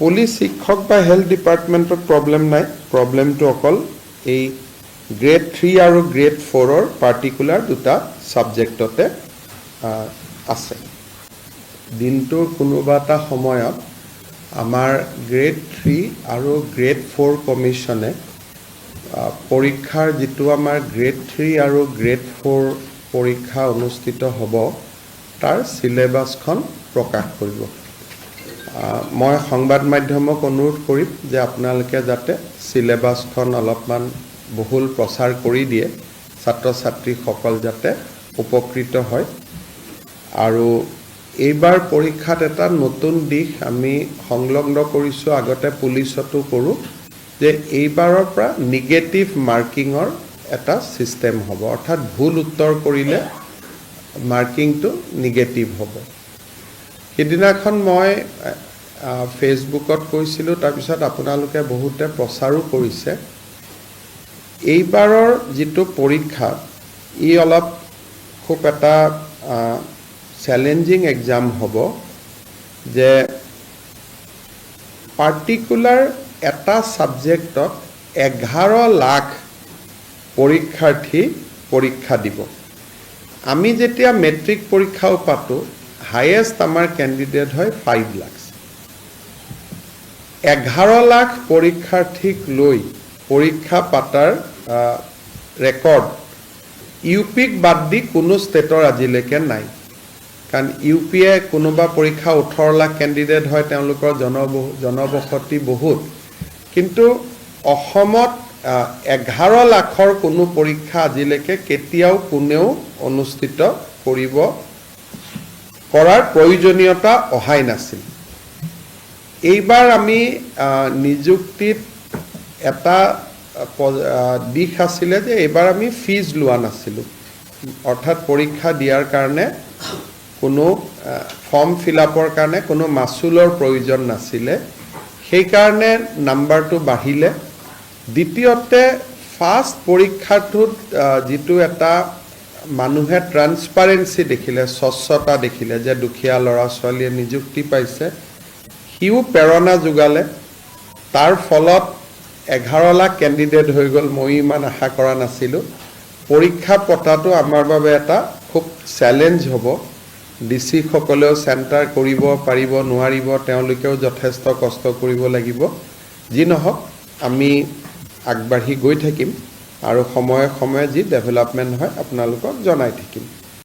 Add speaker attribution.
Speaker 1: Police শিক্ষক বা health ডিপাৰ্টমেণ্টত প্ৰব্লেম নাই। প্ৰব্লেমটো অকল এই গ্ৰেড থ্ৰী আৰু গ্ৰেড ফ'ৰৰ পাৰ্টিকুলাৰ দুটা ছাবজেক্টতে আছে। দিনটোৰ কোনোবা এটা সময়ত আমাৰ গ্ৰেড থ্ৰী আৰু গ্ৰেড ফ'ৰ কমিশ্যনে পৰীক্ষাৰ যিটো আমাৰ গ্ৰেড থ্ৰী আৰু গ্ৰেড ফ'ৰ পৰীক্ষা অনুষ্ঠিত হ'ব তাৰ চিলেবাছখন প্ৰকাশ কৰিব। মই সংবাদ মাধ্যমক অনুৰোধ কৰিম যে আপোনালোকে যাতে চিলেবাছখন অলপমান বহুল প্ৰচাৰ কৰি দিয়ে ছাত্ৰ ছাত্ৰীসকল যাতে উপকৃত হয়। আৰু এইবাৰ পৰীক্ষাত এটা নতুন দিশ আমি সংলগ্ন কৰিছোঁ আগতে পুলিচতো কৰোঁ যে এইবাৰৰ পৰা নিগেটিভ মাৰ্কিঙৰ এটা ছিষ্টেম হ'ব। অৰ্থাৎ ভুল উত্তৰ কৰিলে মাৰ্কিংটো নিগেটিভ হ'ব। সিদিনাখন মই ফেচবুকত কৈছিলোঁ তাৰপিছত আপোনালোকে বহুতে প্ৰচাৰো কৰিছে। এইবাৰৰ যিটো পৰীক্ষা ই অলপ খুব এটা চেলেঞ্জিং এক্সাম হ'ব যে পাৰ্টিকুলাৰ এটা ছাবজেক্টত এঘাৰ লাখ পৰীক্ষাৰ্থী পৰীক্ষা দিব। আমি যেতিয়া মেট্ৰিক পৰীক্ষাও পাতোঁ হায়েষ্ট আমাৰ কেণ্ডিডেট হয় ফাইভ লাখ এঘাৰ লাখ পৰীক্ষাৰ্থীক লৈ পৰীক্ষা পাতাৰ ৰেকৰ্ড ইউ পিক বাদ দি কোনো ষ্টেটৰ আজিলৈকে নাই। কাৰণ ইউ পি এ কোনোবা পৰীক্ষা ওঠৰ লাখ কেণ্ডিডেট হয় তেওঁলোকৰ জনবহ জনবসতি বহুত। কিন্তু অসমত এঘাৰ লাখৰ কোনো পৰীক্ষা আজিলৈকে কেতিয়াও কোনেও অনুষ্ঠিত কৰিব কৰাৰ প্ৰয়োজনীয়তা অহাই নাছিল। এইবাৰ আমি নিযুক্তিত এটা দিশ আছিলে যে এইবাৰ আমি ফিজ লোৱা নাছিলোঁ। অৰ্থাৎ পৰীক্ষা দিয়াৰ কাৰণে কোনো ফৰ্ম ফিল আপৰ কাৰণে কোনো মাচুলৰ প্ৰয়োজন নাছিলে। সেইকাৰণে নাম্বাৰটো বাঢ়িলে। দ্বিতীয়তে, ফাৰ্ষ্ট পৰীক্ষাটোত যিটো এটা মানুহে ট্ৰান্সপাৰেঞ্চি দেখিলে স্বচ্ছতা দেখিলে যে দুখীয়া ল'ৰা ছোৱালীয়ে নিযুক্তি পাইছে সিও প্ৰেৰণা যোগালে। তাৰ ফলত এঘাৰ লাখ কেণ্ডিডেট হৈ গ'ল মই ইমান আশা কৰা নাছিলোঁ। পৰীক্ষা পতাটো আমাৰ বাবে এটা খুব চেলেঞ্জ হ'ব। ডি চিসকলেও চেণ্টাৰ কৰিব পাৰিব নোৱাৰিব তেওঁলোকেও যথেষ্ট কষ্ট কৰিব লাগিব। যি নহওক আমি আগবাঢ়ি গৈ থাকিম। আৰু সময়ে সময়ে যি ডেভেলপমেণ্ট হয় আপোনালোকক জনাই থাকিম।